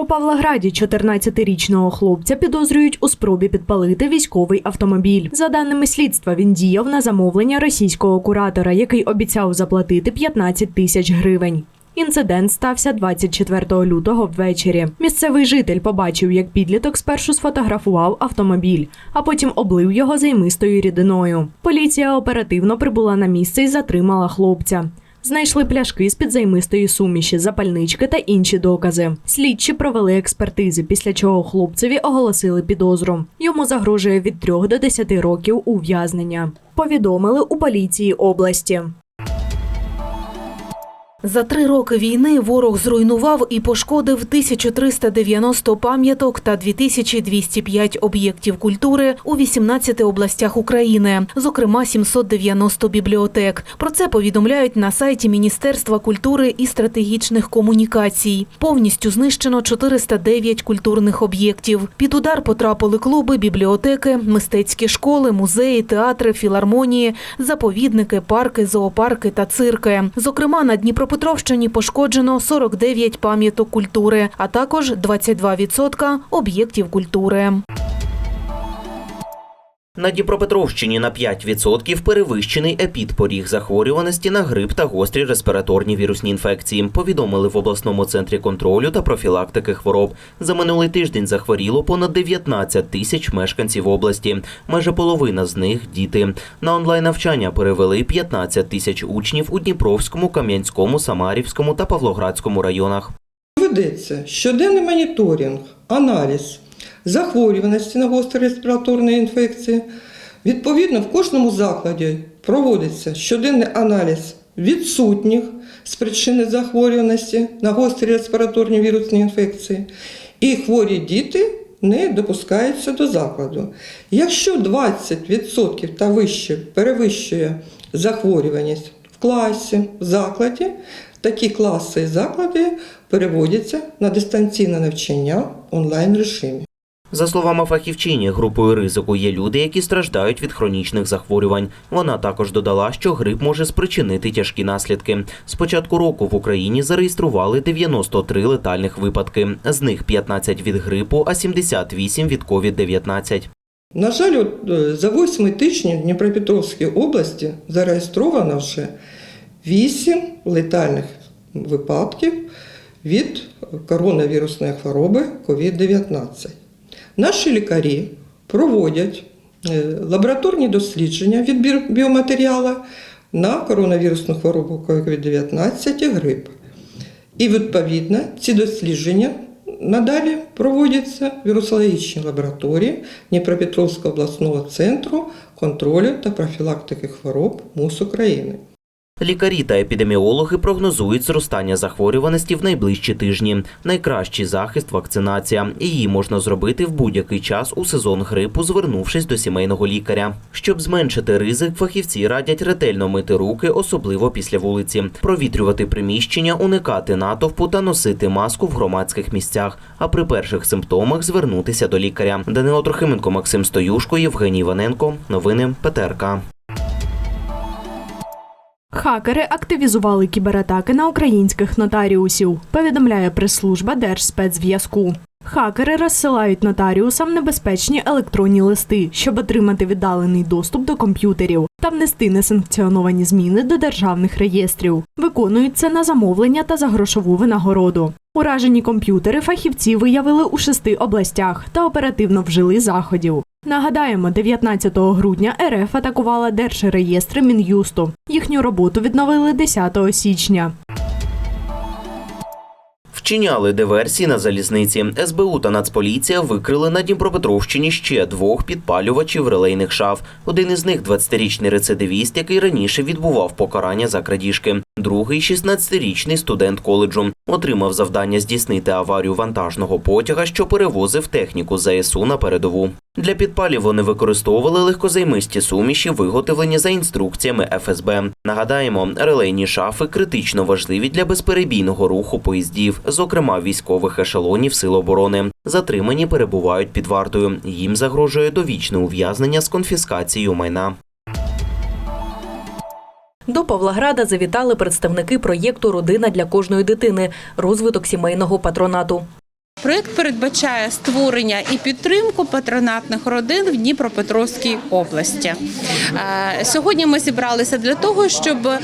У Павлограді 14-річного хлопця підозрюють у спробі підпалити військовий автомобіль. За даними слідства, він діяв на замовлення російського куратора, який обіцяв заплатити 15 тисяч гривень. Інцидент стався 24 лютого ввечері. Місцевий житель побачив, як підліток спершу сфотографував автомобіль, а потім облив його займистою рідиною. Поліція оперативно прибула на місце і затримала хлопця. Знайшли пляшки з під займистої суміші, запальнички та інші докази. Слідчі провели експертизи, після чого хлопцеві оголосили підозру. Йому загрожує від 3 до 10 років ув'язнення. Повідомили у поліції області. За три роки війни ворог зруйнував і пошкодив 1390 пам'яток та 2205 об'єктів культури у 18 областях України, зокрема 790 бібліотек. Про це повідомляють на сайті Міністерства культури і стратегічних комунікацій. Повністю знищено 409 культурних об'єктів. Під удар потрапили клуби, бібліотеки, мистецькі школи, музеї, театри, філармонії, заповідники, парки, зоопарки та цирки. Зокрема, на Дніпропетровщині пошкоджено 49 пам'яток культури, а також 22% об'єктів культури. На Дніпропетровщині на 5% перевищений епідпоріг захворюваності на грип та гострі респіраторні вірусні інфекції. Повідомили в обласному центрі контролю та профілактики хвороб. За минулий тиждень захворіло понад 19 тисяч мешканців області. Майже половина з них діти. На онлайн навчання перевели 15 тисяч учнів у Дніпровському, Кам'янському, Самарівському та Павлоградському районах. Ведеться щоденний моніторинг, аналіз захворюваності на гострі респіраторні інфекції. Відповідно, в кожному закладі проводиться щоденний аналіз відсутніх з причини захворюваності на гострі респіраторні вірусні інфекції. І хворі діти не допускаються до закладу. Якщо 20% та вище перевищує захворюваність в класі, в закладі, такі класи і заклади переводяться на дистанційне навчання в онлайн режимі. За словами фахівчині, групою ризику є люди, які страждають від хронічних захворювань. Вона також додала, що грип може спричинити тяжкі наслідки. З початку року в Україні зареєстрували 93 летальних випадки. З них 15 від грипу, а 78 від COVID-19. На жаль, е, за 8 тижні в Дніпропетровській області зареєстровано вже 8 летальних випадків від коронавірусної хвороби COVID-19. Наші лікарі проводять е, лабораторні дослідження від біоматеріалу на коронавірусну хворобу COVID-19 і грип. І відповідно ці дослідження надалі проводяться в вірусологічній лабораторії Дніпропетровського обласного центру контролю та профілактики хвороб МУС України. Лікарі та епідеміологи прогнозують зростання захворюваності в найближчі тижні. Найкращий захист вакцинація. Її можна зробити в будь-який час у сезон грипу, звернувшись до сімейного лікаря. Щоб зменшити ризик, фахівці радять ретельно мити руки, особливо після вулиці, провітрювати приміщення, уникати натовпу та носити маску в громадських місцях. А при перших симптомах звернутися до лікаря. Данило Трохименко, Максим Стоюшко, Євгеній Іваненко. Новини ПТРК. Хакери активізували кібератаки на українських нотаріусів, повідомляє прес-служба Держспецзв'язку. Хакери розсилають нотаріусам небезпечні електронні листи, щоб отримати віддалений доступ до комп'ютерів та внести несанкціоновані зміни до державних реєстрів. Виконують це на замовлення та за грошову винагороду. Уражені комп'ютери фахівці виявили у шести областях та оперативно вжили заходів. Нагадаємо, 19 грудня РФ атакувала держреєстри Мін'юсту. Їхню роботу відновили 10 січня. Вчиняли диверсії на залізниці. СБУ та Нацполіція викрили на Дніпропетровщині ще двох підпалювачів релейних шаф. Один із них – 20-річний рецидивіст, який раніше відбував покарання за крадіжки. Другий – 16-річний студент коледжу. Отримав завдання здійснити аварію вантажного потяга, що перевозив техніку ЗСУ на передову. Для підпалів вони використовували легкозаймисті суміші, виготовлені за інструкціями ФСБ. Нагадаємо, релейні шафи критично важливі для безперебійного руху поїздів, зокрема військових ешелонів Сил оборони. Затримані перебувають під вартою. Їм загрожує довічне ув'язнення з конфіскацією майна. До Павлограда завітали представники проєкту Родина для кожної дитини розвиток сімейного патронату. Проєкт передбачає створення і підтримку патронатних родин в Дніпропетровській області. Е, Сьогодні ми зібралися для того, щоб е,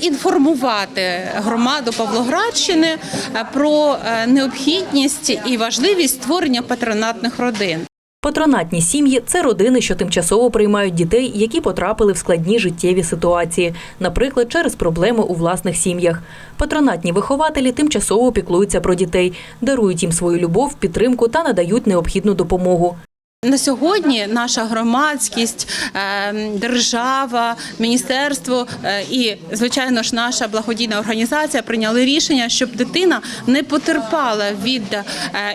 інформувати громаду Павлоградщини е, про е, необхідність і важливість створення патронатних родин. Патронатні сім'ї це родини, що тимчасово приймають дітей, які потрапили в складні життєві ситуації, наприклад, через проблеми у власних сім'ях. Патронатні вихователі тимчасово піклуються про дітей, дарують їм свою любов, підтримку та надають необхідну допомогу. На сьогодні наша громадськість, е, держава, міністерство е, і, звичайно ж, наша благодійна організація прийняли рішення, щоб дитина не потерпала від е,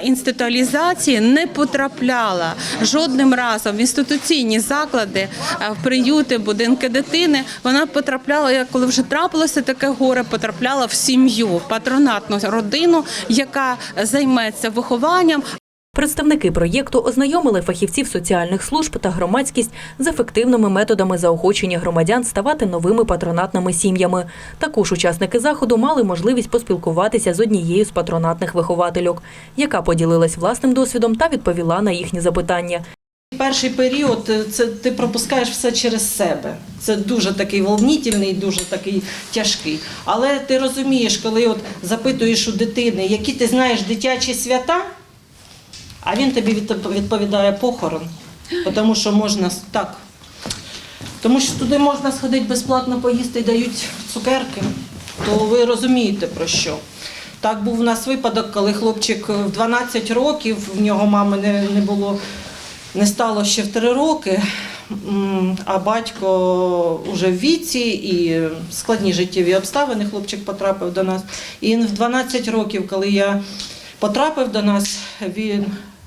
інституалізації, не потрапляла жодним разом в інституційні заклади, в приюти, будинки дитини. Вона потрапляла, коли вже трапилося таке горе, потрапляла в сім'ю, патронатну родину, яка займеться вихованням, Представники проєкту ознайомили фахівців соціальних служб та громадськість з ефективними методами заохочення громадян ставати новими патронатними сім'ями. Також учасники заходу мали можливість поспілкуватися з однією з патронатних виховательок, яка поділилась власним досвідом та відповіла на їхні запитання. Перший період е, це ти пропускаєш все через себе. Це дуже такий волнітельний, дуже такий тяжкий. Але ти розумієш, коли от запитуєш у дитини, які ти знаєш дитячі свята, а він тобі відповідає похорон, тому що можна так. Тому що туди можна сходити безплатно поїсти і дають цукерки, то ви розумієте про що. Так був у нас випадок, коли хлопчик в 12 років, в нього мами не, не було не стало ще в три роки, а батько вже в віці і складні життєві обставини. Хлопчик потрапив до нас. І в 12 років, коли я потрапив до нас, він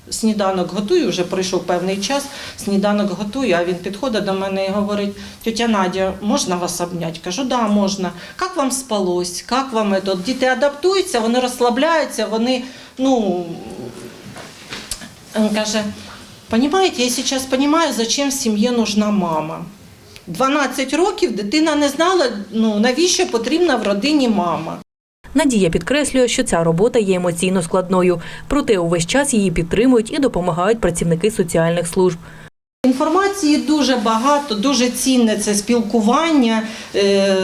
сніданок готує, вже пройшов певний час, сніданок готує, а він підходить до мене і говорить: тетя Надя, можна вас обняти? Кажу, да, можна. Як вам спалось? Як вам это? Діти адаптуються, вони розслабляються, вони, ну, він каже, Понимаете, я сейчас понимаю, зачем в сім'ї нужна мама. 12 років дитина не знала, ну, навіщо потрібна в родині мама. Надія підкреслює, що ця робота є емоційно складною, проте увесь час її підтримують і допомагають працівники соціальних служб. Інформації дуже багато, дуже цінне це спілкування е,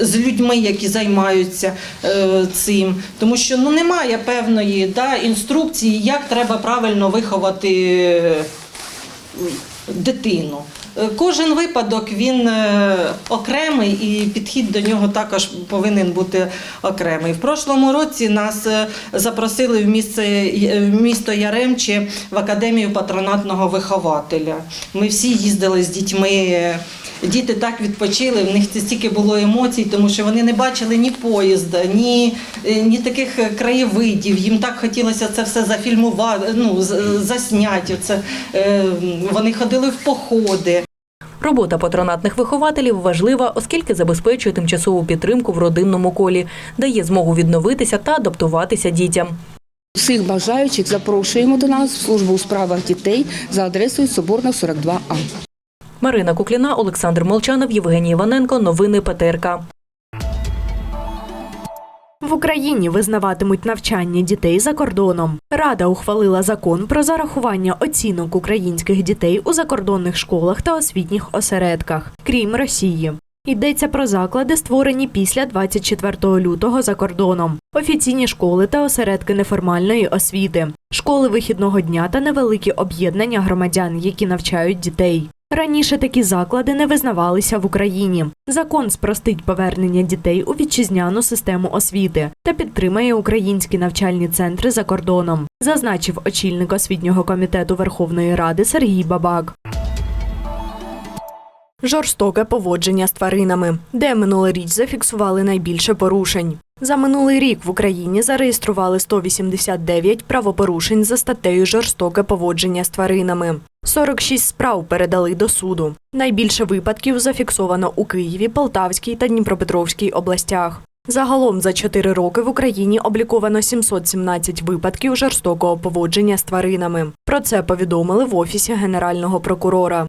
з, людьми, які займаються е, цим. Тому що ну, немає певної да, інструкції, як треба правильно виховати е, дитину. Е, Кожен випадок він е, окремий і підхід до нього також повинен бути окремий. В прошлому році нас е, запросили в місце в місто Яремче в академію патронатного вихователя. Ми всі їздили з дітьми. Діти так відпочили, в них це стільки було емоцій, тому що вони не бачили ні поїзда, ні, ні таких краєвидів. Їм так хотілося це все зафільмувати, ну, засняти. Це, вони ходили в походи. Робота патронатних вихователів важлива, оскільки забезпечує тимчасову підтримку в родинному колі, дає змогу відновитися та адаптуватися дітям. Всіх бажаючих запрошуємо до нас в службу у справах дітей за адресою Соборна 42А. Марина Кукліна, Олександр Молчанов, Євгеній Іваненко. Новини ПТРК. В Україні визнаватимуть навчання дітей за кордоном. Рада ухвалила закон про зарахування оцінок українських дітей у закордонних школах та освітніх осередках, крім Росії. Йдеться про заклади, створені після 24 лютого за кордоном, офіційні школи та осередки неформальної освіти, школи вихідного дня та невеликі об'єднання громадян, які навчають дітей. Раніше такі заклади не визнавалися в Україні. Закон спростить повернення дітей у вітчизняну систему освіти та підтримає українські навчальні центри за кордоном, зазначив очільник освітнього комітету Верховної Ради Сергій Бабак. Жорстоке поводження з тваринами, де минулоріч зафіксували найбільше порушень. За минулий рік в Україні зареєстрували 189 правопорушень за статтею жорстоке поводження з тваринами. 46 справ передали до суду. Найбільше випадків зафіксовано у Києві, Полтавській та Дніпропетровській областях. Загалом за 4 роки в Україні обліковано 717 випадків жорстокого поводження з тваринами. Про це повідомили в офісі генерального прокурора.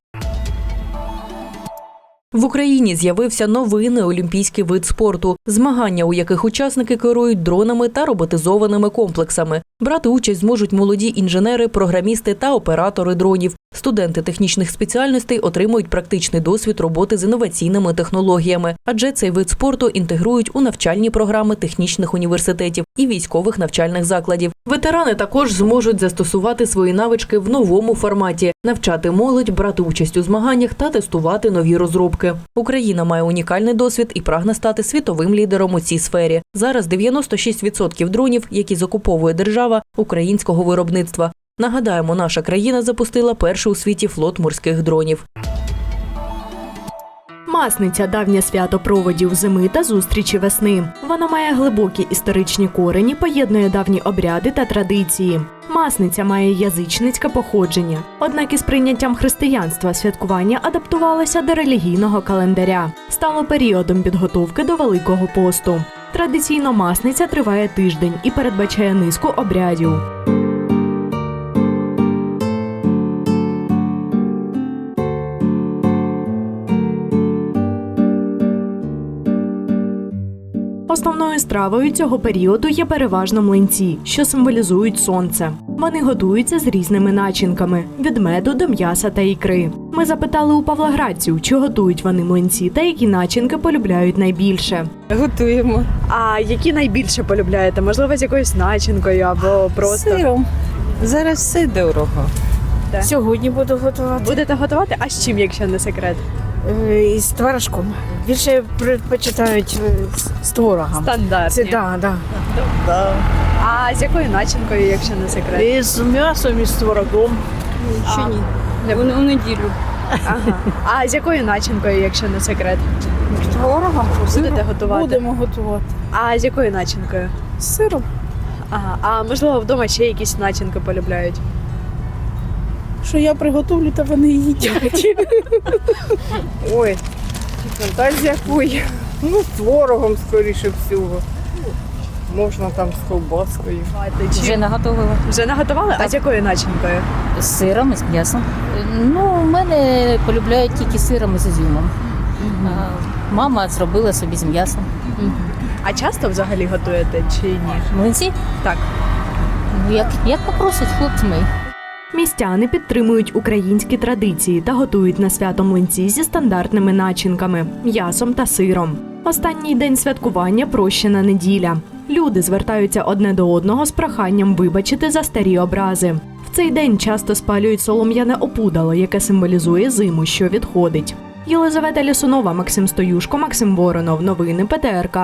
В Україні з'явився новий неолімпійський вид спорту, змагання, у яких учасники керують дронами та роботизованими комплексами. Брати участь зможуть молоді інженери, програмісти та оператори дронів. Студенти технічних спеціальностей отримують практичний досвід роботи з інноваційними технологіями, адже цей вид спорту інтегрують у навчальні програми технічних університетів і військових навчальних закладів. Ветерани також зможуть застосувати свої навички в новому форматі, навчати молодь, брати участь у змаганнях та тестувати нові розробки. Україна має унікальний досвід і прагне стати світовим лідером у цій сфері. Зараз 96% дронів, які закуповує держава, українського виробництва. Нагадаємо, наша країна запустила перший у світі флот морських дронів. Масниця давнє свято проводів зими та зустрічі весни. Вона має глибокі історичні корені, поєднує давні обряди та традиції. Масниця має язичницьке походження, однак із прийняттям християнства святкування адаптувалося до релігійного календаря, стало періодом підготовки до Великого посту. Традиційно масниця триває тиждень і передбачає низку обрядів. Стравою цього періоду є переважно млинці, що символізують сонце. Вони готуються з різними начинками від меду до м'яса та ікри. Ми запитали у павлоградців, чи готують вони млинці та які начинки полюбляють найбільше. Готуємо. А які найбільше полюбляєте? Можливо, з якоюсь начинкою або Сиром. Зараз все дорого. Так. Сьогодні буду готувати будете готувати? А з чим, якщо не секрет? Е, із творожком. Більше предпочитають е, з- творогом. Стандартні. Це да, да. А з якою начинкою, якщо не секрет? І з м'ясом, і з творогом. Ще ні. У, у неділю. Ага. А з якою начинкою, якщо не секрет? З творогом. Будете готувати? Будемо готувати. А з якою начинкою? З сиром. Ага. А можливо, вдома ще якісь начинки полюбляють? Що я приготовлю, то вони їдять. Ой, та з якою? Ну, з творогом, скоріше всього. Можна там з ковбаскою. Вже наготовила Вже наготували? А з якою начинкою? з сиром і з м'ясом. Ну, у мене полюбляють тільки сиром і з ізюмом. А Мама зробила собі з м'ясом. А часто взагалі готуєте чи ні? Млинці? Так. Ну, як, як попросять хлопці мої. Містяни підтримують українські традиції та готують на свято млинці зі стандартними начинками м'ясом та сиром. Останній день святкування прощена неділя. Люди звертаються одне до одного з проханням вибачити за старі образи. В цей день часто спалюють солом'яне опудало, яке символізує зиму, що відходить. Єлизавета Лісунова, Максим Стоюшко, Максим Воронов. Новини ПТРК.